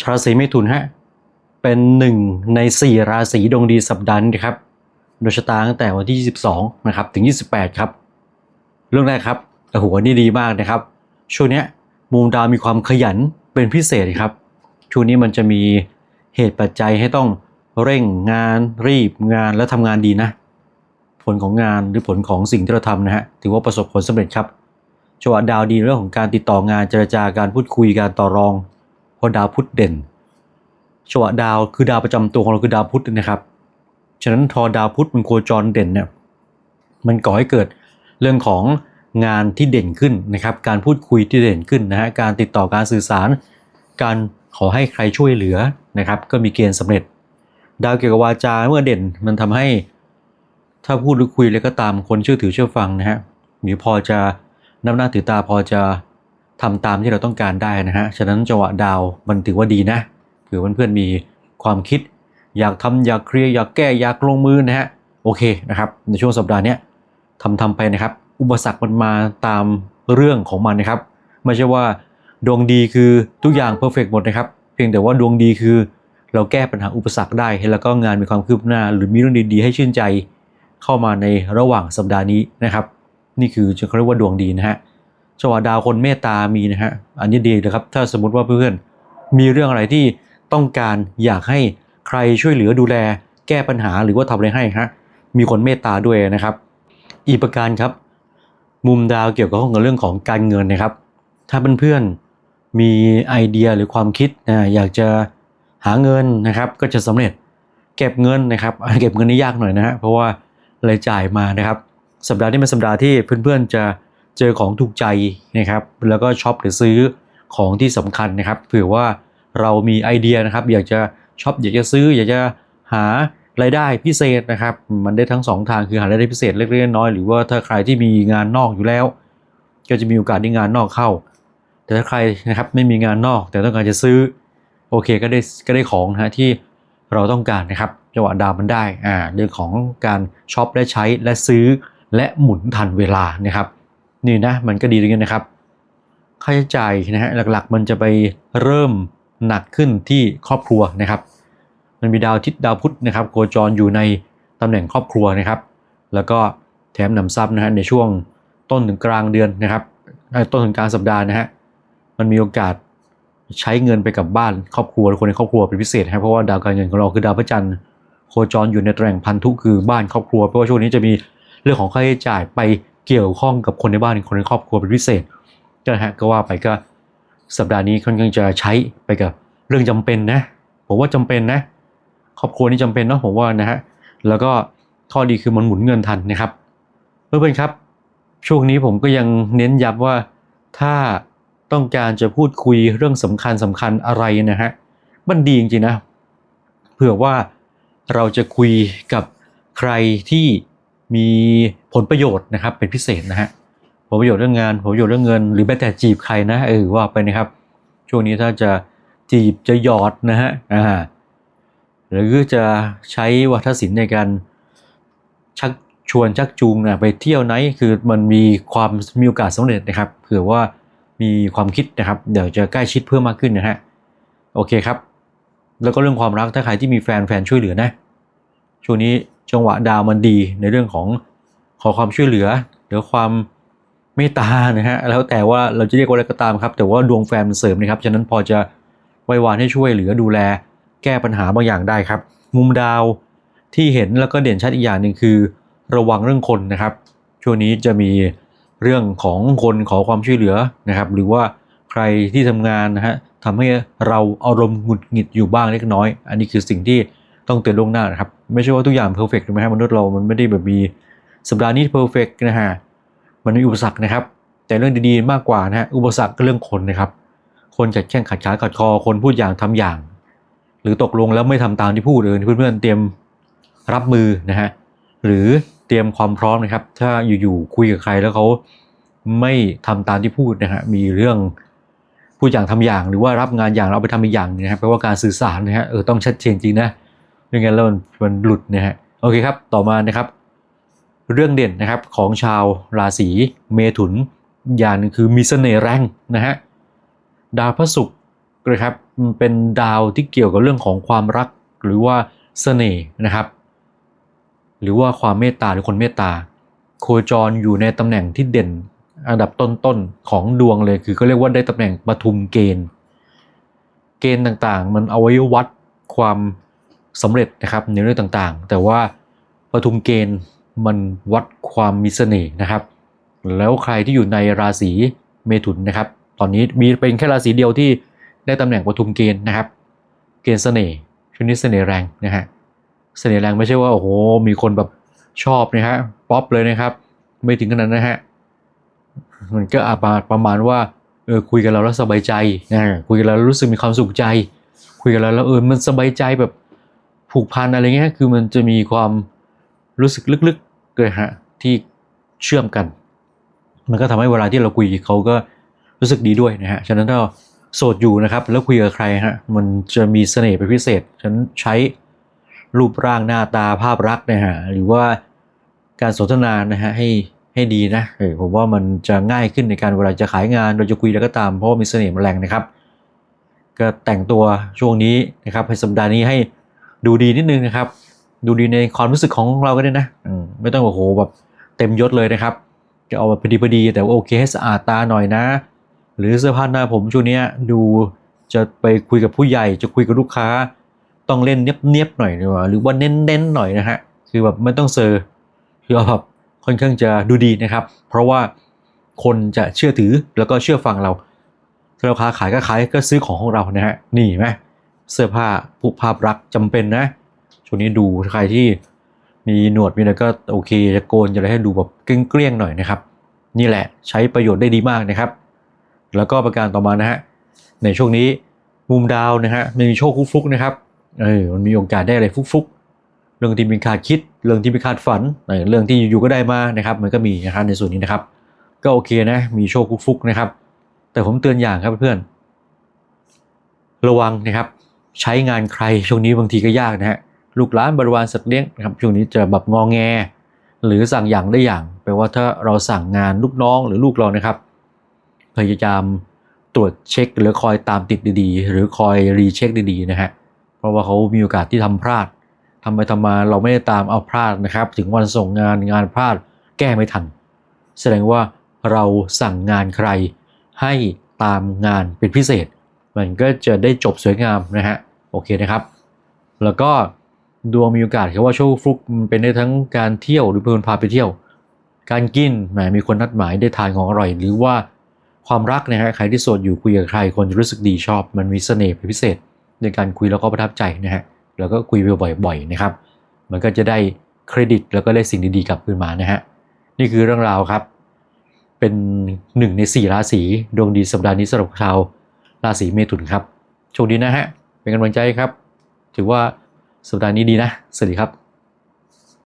ชาวราศีเมถุนฮะเป็นหนึ่งในสี่ราศีดวงดีสัปดาห์นี้ครับโดยชะตาตั้งแต่วันที่ 22 นะครับ ถึง 28 ครับ เรื่องแรกครับโอ้โหนี่ดีมากนะครับ ช่วงนี้มุมดาวมีความขยันเป็นพิเศษครับช่วงนี้มันจะมีเหตุปัจจัยให้ต้องเร่งงานรีบงานและทำงานดีนะ ผลของงานหรือผลของสิ่งที่เราทำนะฮะถือว่าประสบผลสำเร็จครับจังหวะดาวดีเรื่องของการติดต่องานเจรจาการพูดคุยการต่อรอง เพราะดาวพุธเด่นจังหวะดาวคือดาวประจำตัวของเราคือดาวพุธนะครับ ฉะนั้นทอดาวพุธมันโคจรเด่นเนี่ยมันก่อให้เกิดเรื่องของงานที่เด่นขึ้นนะครับ การพูดคุยที่เด่นขึ้นนะฮะการติดต่อการสื่อสาร การขอให้ใครช่วยเหลือนะครับ ก็มีเกณฑ์สำเร็จ ดาวเกี่ยวกับวาจาเมื่อเด่นมันทำให้ ถ้าพูดหรือคุยอะไรก็ตามคนเชื่อถือเชื่อฟังนะฮะหรือพอจะน้ำหน้าถือตาพอจะ ทำตามที่เราต้องการได้นะฮะ ฉะนั้นจังหวะดาวมันถือว่าดีนะเผื่อเพื่อนๆมีความคิด อยากทำอยากเคลียร์อยากแก้อยากลงมือนะฮะ โอเคนะครับ ในช่วงสัปดาห์นี้ทำทำไปนะครับ อุปสรรคมันมาตามเรื่องของมันนะครับ ไม่ใช่ว่าดวงดีคือทุกอย่างเพอร์เฟกหมดนะครับ เพียงแต่ว่าดวงดีคือ เราแก้ปัญหาอุปสรรคได้ แล้วก็งานมีความคืบหน้า หรือมีเรื่องดีๆ ให้ชื่นใจ เข้ามาในระหว่างสัปดาห์นี้นะครับ นี่คือจะเรียกว่าดวงดีนะฮะ จังหวะดาวคนเมตตามีนะฮะอันนี้ดีนะครับ ถ้าสมมติว่าเพื่อนมีเรื่องอะไรที่ต้องการอยากให้ใครช่วยเหลือดูแล แก้ปัญหาหรือว่าทำอะไรให้ฮะมีคนเมตตาด้วยนะครับ อีกประการครับ มุมดาวเกี่ยวกับเรื่องของการเงินนะครับ ถ้าเพื่อนๆมีไอเดียหรือความคิดนะอยากจะหาเงินนะครับ ก็จะสำเร็จเก็บเงินนะครับ เก็บเงินนี่ยากหน่อยนะฮะเพราะว่ารายจ่ายมานะครับ สัปดาห์นี้เป็นสัปดาห์ที่เพื่อนๆจะ เจอของถูกใจนะครับแล้วก็ช็อปหรือซื้อของที่สำคัญนะครับเผื่อว่าเรามีไอเดียนะครับอยากจะช็อปอยากจะซื้อ อยากจะหารายได้พิเศษนะครับ มันได้ทั้งสองทางคือหารายได้พิเศษเล็กๆน้อยๆหรือว่าถ้าใครที่มีงานนอกอยู่แล้ว ก็จะมีโอกาสได้งานนอกเข้า แต่ถ้าใครนะครับไม่มีงานนอก แต่ต้องการจะซื้อโอเคก็ได้ก็ได้ของนะฮะที่เราต้องการนะครับจังหวะดาวมันได้อ่าเรื่องของการช็อปและใช้และซื้อและหมุนทันเวลานะครับ นี่นะมันก็ดีตรงนี้นะครับ ค่าใช้จ่ายนะฮะหลักๆ มันจะไปเริ่มหนักขึ้นที่ครอบครัวนะครับ มันมีดาวทิตย์ดาวพุธนะครับโคจรอยู่ในตำแหน่งครอบครัวนะครับ แล้วก็แถมหนำซ้ำนะฮะในช่วงต้นถึงกลางเดือนนะครับต้นถึงกลางสัปดาห์นะฮะมันมีโอกาสใช้เงินไปกับบ้านครอบครัวคนในครอบครัวเป็นพิเศษนะครับเพราะว่าดาวการเงินของเราคือดาวพระจันทร์โคจรอยู่ในตำแหน่งพันธุคือบ้านครอบครัวเพราะว่าช่วงนี้จะมีเรื่องของค่าใช้จ่ายไป เกี่ยวข้องกับคนในบ้านคนในครอบครัวเป็นพิเศษก็นะฮะก็ว่าไปก็สัปดาห์นี้ค่อนข้างจะใช้ไปกับเรื่องจำเป็นนะผมว่าจำเป็นนะครอบครัวนี่จำเป็นเนาะผมว่านะฮะแล้วก็ข้อดีคือมันหมุนเงินทันนะครับเพื่อนๆครับช่วงนี้ผมก็ยังเน้นย้ำว่าถ้าต้องการจะพูดคุยเรื่องสำคัญสำคัญอะไรนะฮะมันดีจริงๆนะเผื่อว่าเราจะคุยกับใครที่ มีผลประโยชน์นะครับเป็นพิเศษนะฮะผลประโยชน์เรื่องงานผลประโยชน์เรื่องเงิน หรือแม้แต่จีบใครนะเออว่าไปนะครับ ช่วงนี้ถ้าจะจีบจะหยอดนะฮะอ่าหรือจะใช้วัฒนศิลป์ในการชักชวนชักจูงนะไปเที่ยวไหนคือมันมีความมีโอกาสสำเร็จนะครับเผื่อว่ามีความคิดนะครับ เดี๋ยวจะใกล้ชิดเพิ่มมากขึ้นนะฮะโอเคครับ แล้วก็เรื่องความรักถ้าใครที่มีแฟนแฟนช่วยเหลือนะช่วงนี้ จังหวะดาวมันดีในเรื่องของขอความช่วยเหลือหรือความเมตตานะฮะแล้วแต่ว่าเราจะเรียกว่าอะไรก็ตามครับ แต่ว่าดวงแฟนเสริมนะครับ ฉะนั้นพอจะไว้วานให้ช่วยเหลือดูแล แก้ปัญหาบางอย่างได้ครับ มุมดาวที่เห็นแล้วก็เด่นชัดอีกอย่างหนึ่งคือ ระวังเรื่องคนนะครับ ช่วงนี้จะมีเรื่องของคนขอความช่วยเหลือนะครับ หรือว่าใครที่ทำงานนะฮะทำให้เราอารมณ์หงุดหงิดอยู่บ้างเล็กน้อย อันนี้คือสิ่งที่ต้องเตือนล่วงหน้านะครับ ไม่ใช่ว่าทุกอย่างเพอร์เฟกต์ถูกไหมฮะมนุษย์เรามันไม่ได้แบบมีสัปดาห์นี้เพอร์เฟกต์นะฮะมันมีอุปสรรคนะครับ แต่เรื่องดีๆมากกว่านะฮะอุปสรรคก็เรื่องคนนะครับ คนจัดแข่งขัดขาขัดคอคนพูดอย่างทำอย่าง หรือตกลงแล้วไม่ทำตามที่พูดเลยเพื่อนๆเตรียมรับมือนะฮะหรือเตรียมความพร้อมนะครับ ถ้าอยู่ๆคุยกับใครแล้วเขาไม่ทำตามที่พูดนะฮะมีเรื่องพูดอย่างทำอย่าง หรือว่ารับงานอย่างเราเอาไปทำอีกอย่างนะครับแปลว่าการสื่อสารนะฮะเออต้องชัดเจนจริงนะ ไม่งั้นแล้วมันมันหลุดนะฮะโอเคครับ ต่อมานะครับ เรื่องเด่นนะครับของชาวราศีเมถุน อย่างนึงคือมีเสน่ห์แรงนะฮะดาวพระศุกร์นะครับมันเป็นดาวที่เกี่ยวกับเรื่องของความรักหรือว่าเสน่ห์นะครับ หรือว่าความเมตตาหรือคนเมตตา โคจรอยู่ในตำแหน่งที่เด่นอันดับต้นๆของดวงเลยคือเขาเรียกว่าได้ตำแหน่งปทุมเกณฑ์ เกณฑ์ต่างๆ มันเอาไว้วัดความ สำเร็จนะครับในเรื่องต่างๆ แต่ว่าปทุมเกณฑ์มันวัดความมีเสน่ห์นะครับ แล้วใครที่อยู่ในราศีเมถุนนะครับ ตอนนี้มีเป็นแค่ราศีเดียวที่ได้ตำแหน่งปทุมเกณฑ์นะครับ เกณฑ์เสน่ห์ชนี้เสน่ห์แรงนะฮะเสน่ห์แรงไม่ใช่ว่าโอ้โหมีคนแบบชอบนะฮะป๊อปเลยนะครับ ไม่ถึงขนาดนั้นนะฮะมันก็อาประประมาณว่าเออคุยกันแล้วแล้วสบายใจนะคุยกันแล้วรู้สึกมีความสุขใจ คุยกันแล้วเออมันสบายใจแบบ ผูกพันอะไรเงี้ยคือมันจะมีความรู้สึกลึกๆเลยฮะที่เชื่อมกัน มันก็ทำให้เวลาที่เราคุยเขาก็รู้สึกดีด้วยนะฮะฉะนั้นถ้าโสดอยู่นะครับ แล้วคุยกับใครฮะมันจะมีเสน่ห์เป็นพิเศษฉะนั้นใช้รูปร่างหน้าตาภาพลักษณ์นะฮะหรือว่าการสนทนานะฮะให้ให้ดีนะเออผมว่ามันจะง่ายขึ้นในการเวลาจะขายงานเราจะคุยแล้วก็ตามเพราะว่ามีเสน่ห์มันแรงนะครับ ก็แต่งตัวช่วงนี้นะครับให้สัปดาห์นี้ให้ ดูดีนิดนึงนะครับ ดูดีในความรู้สึกของเราก็ได้นะอืมไม่ต้องโอ้โหแบบเต็มยศเลยนะครับ จะเอาแบบพอดีพอดีแต่ว่าโอเคให้สะอาดตาหน่อยนะ หรือเสื้อผ้าหน้าผมช่วงนี้ดูจะไปคุยกับผู้ใหญ่จะคุยกับลูกค้า ต้องเล่นเนียบๆหน่อยดีกว่าหรือว่าเน้นๆหน่อยนะฮะคือแบบไม่ต้องเซอร์คือเอแบบค่อนข้างจะดูดีนะครับ เพราะว่าคนจะเชื่อถือแล้วก็เชื่อฟังเราถ้าเราค้าขายก็ขายก็ซื้อของของเรานะฮะนี่เห็นไหม เสื้อผ้าผู้ภาพรักษณ์จำเป็นนะช่วงนี้ดูใครที่มีหนวดมีอะไรก็โอเคจะโกนจะอะไรให้ดูแบบเกลี้ยงๆหน่อยนะครับ นี่แหละใช้ประโยชน์ได้ดีมากนะครับ แล้วก็ประการต่อมานะฮะในช่วงนี้มุมดาวนะฮะมันมีโชคฟุกๆนะครับเออมันมีโอกาสได้อะไรฟุกๆ เรื่องที่มีคาดคิด เรื่องที่มีคาดฝันเรื่องที่อยู่ๆก็ได้มานะครับ มันก็มีนะครับในส่วนนี้นะครับ ก็โอเคนะมีโชคฟุกๆนะครับ แต่ผมเตือนอย่างครับเพื่อนระวังนะครับ ใช้งานใครช่วงนี้บางทีก็ยากนะฮะลูกหลานบริวารสัตว์เลี้ยงนะครับช่วงนี้จะแบบงองแง หรือสั่งอย่างได้อย่างแปลว่าถ้าเราสั่งงานลูกน้องหรือลูกเรานะครับ พยายามตรวจเช็คหรือคอยตามติดดีๆ หรือคอยรีเช็คดีๆนะฮะเพราะว่าเขามีโอกาสที่ทำพลาดทำไปทำมาเราไม่ได้ตามเอาพลาดนะครับ ถึงวันส่งงานงานพลาดแก้ไม่ทัน แสดงว่าเราสั่งงานใครให้ตามงานเป็นพิเศษ มันก็จะได้จบสวยงามนะฮะโอเคนะครับ แล้วก็ดวงมีโอกาสคือว่าโชคฟลุกมันเป็นได้ทั้งการเที่ยวหรือเป็นคนพาไปเที่ยว การกินแหมมีคนนัดหมายได้ทานของอร่อย หรือว่าความรักนะฮะใครที่โสดอยู่คุยกับใครคนจะรู้สึกดีชอบ มันมีเสน่ห์เป็นพิเศษ ในการคุยแล้วก็ประทับใจนะฮะแล้วก็คุยบ่อยๆนะครับ มันก็จะได้เครดิตแล้วก็ได้สิ่งดีๆกลับคืนมานะฮะนี่คือเรื่องราวครับ เป็นหนึ่งในสี่ราศีดวงดีสัปดาห์นี้สำหรับชาว ราศีเมถุนครับ โชคดีนะฮะ เป็นกำลังใจครับ ถือว่าสัปดาห์นี้ดีนะ สวัสดีครับ